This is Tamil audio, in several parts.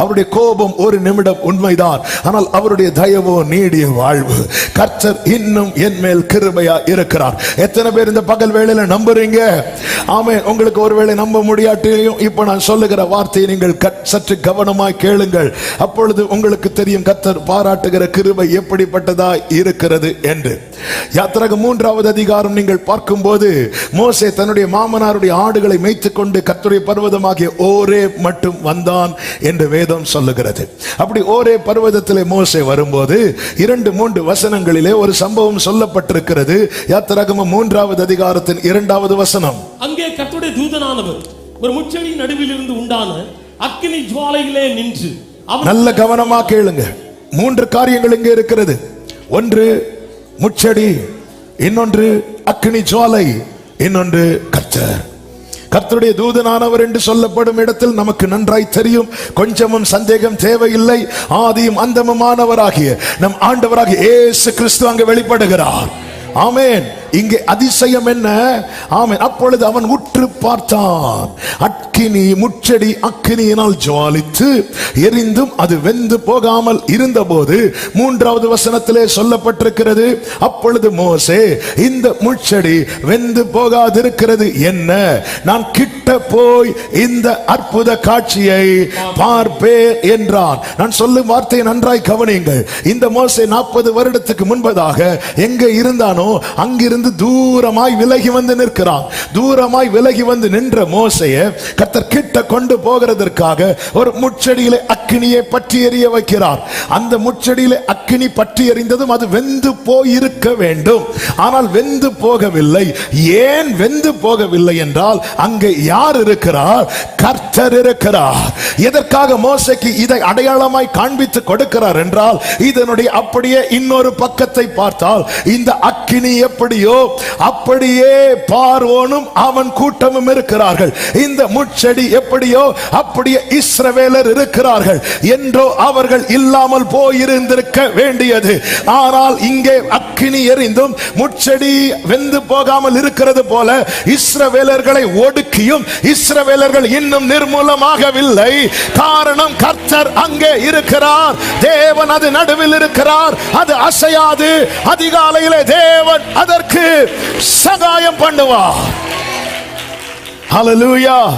அவருடைய கோபம் ஒரு நிமிடம் உண்மைதான். ஆனால் அவருடைய தயவோ நீடிய வாழ்வு. கர்த்தர் இன்னும் என் மேல் கிருபையா இருக்கிறார். எத்தனை பேர் இந்த பகல் வேளையில நம்புறீங்க? ஆமே உங்களுக்கு ஒருவேளை நம்ப முடியாட்டியும் இப்போ நான் சொல்லுகிற வார்த்தையை நீங்கள் கற்- சற்று கவனமாய் கேளுங்கள். அப்பொழுது உங்களுக்கு தெரியும் கர்த்தர் பாராட்டுகிற கிருபை எப்படிப்பட்டதாய் இருக்கிறது என்று. யாத்திராக மூன்றாவது அதிகாரம் நீங்கள் பார்க்கும் போது மோசே தன்னுடைய மாமனாருடைய ஆடுகளை மேய்த்து கொண்டு கத்துடைய பர்வதமாகிய ஓரே மட்டும் வந்தான் என்று வேதம் சொல்லுகிறது. அப்படி ஓரே பர்வதத்திலே மோசே வரும்போது இரண்டு மூன்று வசனங்களிலே ஒரு சம்பவம் சொல்லப்பட்டிருக்கிறது. யாத்திராகமம் மூன்றாவது அதிகாரத்தின் இரண்டாவது வசனம். அங்கே கர்த்தருடைய தூதனானவர் ஒரு முச்செடி நடுவில் இருந்து உண்டான அக்கினி ஜுவாலையிலே நின்று நல்ல கவனமா கேளுங்க. மூன்று காரியங்கள் இங்கே இருக்கிறது. ஒன்று முச்செடி இன்னொன்று அக்னி ஜுவாலை இன்னொன்று கர்த்தர். கர்த்தருடைய தூதனானவர் என்று சொல்லப்படும் இடத்தில் நமக்கு நன்றாய் தெரியும். கொஞ்சமும் சந்தேகம் தேவையில்லை. ஆதியும் அந்தமுமானவராகிய நம் ஆண்டவராகிய ஏசு கிறிஸ்து அங்கு வெளிப்படுகிறார். ஆமேன். இங்கே அதிசயம் என்ன? ஆமென். அப்பொழுது அவன் உற்று பார்த்தான். அக்கினி முச்செடி அக்கினியினால் ஜுவாலித்து எரிந்தும் அது வெந்து போகாமல் இருந்தபோது மூன்றாவது வசனத்திலே சொல்லப்பட்டிருக்கிறது அப்பொழுது மோசே இந்த முச்செடி வெந்து போகாதிருக்கிறது என்ன? நான் கிட்ட போய் இந்த அற்புத காட்சியை பார்ப்பேன் என்றான். நான் சொல்லும் வார்த்தையை நன்றாய் கவனியுங்கள். இந்த மோசை நாற்பது வருடத்துக்கு முன்பதாக எங்க இருந்தானோ அங்கிருந்து இருந்து தூரமாய் விலகி வந்து நிற்கிறான். தூரமாய் விலகி வந்து நின்ற மோசைய கத்தர் கிட்ட கொண்டு போகிறதற்காக ஒரு முச்செடியிலே அக்கினியை பற்றி எறிய வைக்கிறார். அந்த முச்செடியிலே அக்கினி பற்றி எறிந்ததும் அது வெந்து போயிருக்க வேண்டும். ஆனால் வெந்து போகவில்லை. ஏன் வெந்து போகவில்லை என்றால் அங்கே யார் இருக்கிறார்? கர்த்தர் இருக்கிறார். எதற்காக மோசைக்கு இதை அடையாளமாய் காண்பித்து கொடுக்கிறார் என்றால் இதனுடைய அப்படியே இன்னொரு பக்கத்தை பார்த்தால் இந்த அக்கினி எப்படியோ அப்படியே பார்வோனும் அவன் கூட்டமும் இருக்கிறார்கள். இந்த முச்செடி எப்படியோ அப்படியே இஸ்ரவேலர் இருக்கிறார்கள். என்றோ அவர்கள் இல்லாமல் போயிருந்திருக்க வேண்டியது. ஆனால் இங்கே அக்கினி எரிந்தும் முச்செடி வெந்து போகாமல் இருக்கிறது போல இஸ்ரவேலர்களை ஒடுக்கியும் இஸ்ரவேலர்கள் இன்னும் நிர்மூலமாகவில்லை. காரணம் கர்த்தர் அங்கே இருக்கிறார். தேவன் அது நடுவில் இருக்கிறார். அது அசையாது. அதிகாலையிலே தேவன் அதற்கு சகாயம் பண்ணுவா. ஹலலூயா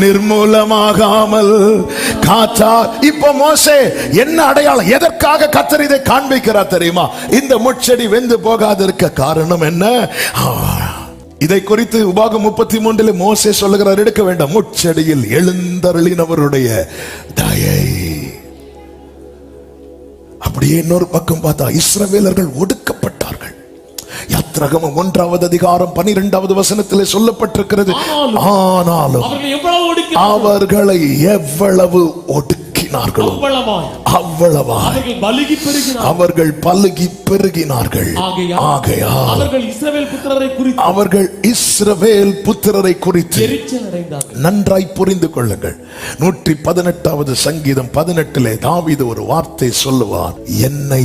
நிர்மூலமாகாமல் காத்தா. இப்ப மோசே என்ன அடையாளம்? எதற்காக கத்தர் இதை காண்பிக்கிறார் தெரியுமா? இந்த முட்செடி வெந்து போகாதிருக்க காரணம் என்ன? ஆ, இதை குறித்து உபாகம் முப்பத்தி மூன்றில் மோசே சொல்லுகிறார் எடுக்க வேண்டாம். முட்செடியில் எழுந்தருளினவருடைய தயை. அப்படியே இன்னொரு பக்கம் பார்த்தா இஸ்ரவேலர்கள் ஒடுக்கப்பட்ட யாத்திரகமம் ஒன்றாவது அதிகாரம் பனிரெண்டாவது வசனத்திலே சொல்லப்பட்டிருக்கிறது. ஆனாலும் அவர்கள் எவ்வளவு ஒடுக்கினார்களோ அவ்வளவா அவர்கள் பலுகி பெருகினார்கள். ஆகையால் அவர்கள் இஸ்ரவேல் புத்திரரை குறித்து நன்றாய் புரிந்து கொள்ளுங்கள். நூற்றி பதினெட்டாவது சங்கீதம் பதினெட்டிலே தாவீது ஒரு வார்த்தை சொல்லுவார் என்னை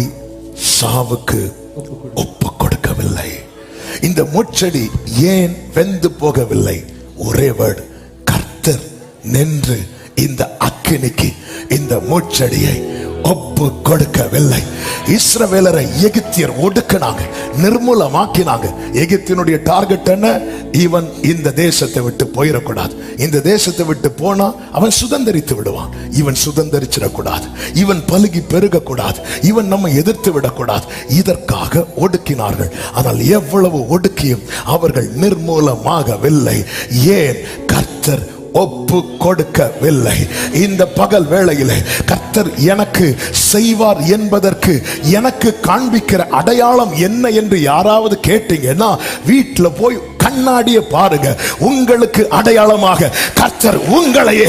சாவுக்கு ஒப்பு இந்த முச்செடி ஏன் வெந்து போகவில்லை? ஒரே வேர்டு கர்த்தர் நின்று இந்த அக்கினிக்கு இந்த முச்செடியை ஒப்பு கொடுக்கவில்லை. இஸ்ரவேலரை எகிப்தியர் ஒடுக்கினாங்க நிர்மூலமாக்கினாங்க. எகிப்தினுடைய டார்கெட் என்ன? இவன் இந்த தேசத்தை விட்டு போயிடக்கூடாது. இந்த தேசத்தை விட்டு போனா அவன் சுதந்தரித்து விடுவான். இவன் சுதந்தரிச்சிடக்கூடாது. இவன் பலுகி பெருகக்கூடாது. இவன் நம்ம எதிர்த்து விடக்கூடாது. இதற்காக ஒடுக்கினார்கள். ஆனால் எவ்வளவு ஒடுக்கியும் அவர்கள் நிர்மூலமாகவில்லை. ஏன்? கர்த்தர் ஒப்பு கொடுக்கவில்லை இந்த பகல் வேளையில் கர்த்தர் எனக்கு செய்வார் என்பதற்கு எனக்கு காண்பிக்கிற அடையாளம் என்ன என்று யாராவது கேட்டீங்கன்னா வீட்டுல போய் கண்ணாடியை பாருங்க. உங்களுக்கு அடையாளமாக கர்த்தர் உங்களையே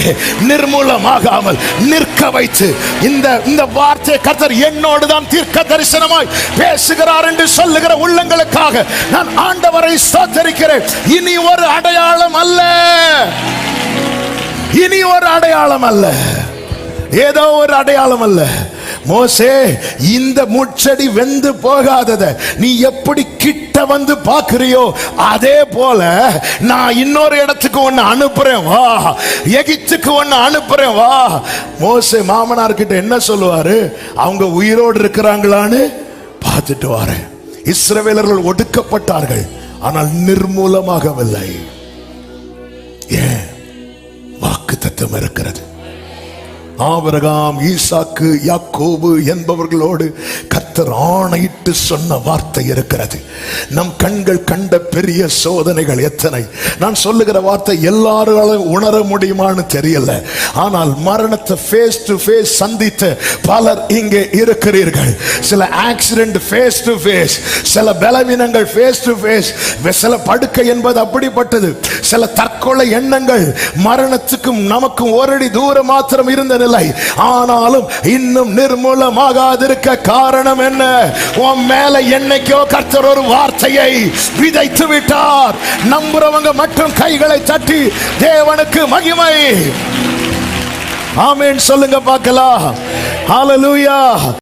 நிர்மூலமாகாமல் நிற்க வைத்து இந்த இந்த வார்த்தை கர்த்தர் என்னோடு தான் தீர்க்க தரிசனமாய் பேசுகிறார் என்று சொல்லுகிற உள்ளங்களுக்காக நான் ஆண்டவரை சோதரிக்கிறேன் இனி ஒரு அடையாளம் அல்ல. இனி ஒரு அடையாளம் அல்ல. ஏதோ ஒரு அடையாளம் அல்ல. மோசே இந்த முச்செடி வெந்து போகாதத நீ எப்படி கிட்ட வந்து பாக்குறியோ அதே போல நான் இன்னொரு இடத்துக்கு ஒன்னு அனுப்புறேன் வா. எகிப்துக்கு ஒன்னு அனுப்புறேன் வா. மோசே மாமனார் கிட்ட என்ன சொல்லுவாரு? அவங்க உயிரோடு இருக்கிறாங்களான்னு பார்த்துட்டு வாரேன். இஸ்ரவேலர்கள் ஒடுக்கப்பட்டார்கள் ஆனால் நிர்மூலமாகவில்லை. ஏன்? வாக்கு இருக்கிறது. ஆபரகாம் ஈசாக்கு யாக்கோபு என்பவர்களோடு கத்தர் ஆணையிட்டு சொன்ன வார்த்தை இருக்கிறது. நம் கண்கள் கண்ட பெரிய சோதனைகள் எத்தனை? நான் சொல்லுகிற வார்த்தை எல்லாராலும் உணர முடியுமான்னு தெரியல. ஆனால் மரணத்தை ஃபேஸ் டு ஃபேஸ் சந்தித்த பலர் இங்கே இருக்கிறீர்கள். சில ஆக்சிடென்ட் ஃபேஸ் டு ஃபேஸ் சில பலவீனங்கள் ஃபேஸ் டு ஃபேஸ் சில படுக்கை என்பது அப்படிப்பட்டது. சில தற்கொலை எண்ணங்கள் மரணத்துக்கும் நமக்கும் ஓரடி தூரம் மாத்திரம் இருந்த நிலை ஆனாலும் இன்னும் நிர்மூலமாகாதிருக்க காரணம் என்ன? உன் மேல என்னைக்கோ கர்த்தர் ஒரு வார்த்தையை விதைத்து விட்டார். நம்புறவங்க மட்டும் கைகளை தட்டி தேவனுக்கு மகிமை. ஆமேன். சொல்லுங்க பார்க்கலாம். ஹalleluya.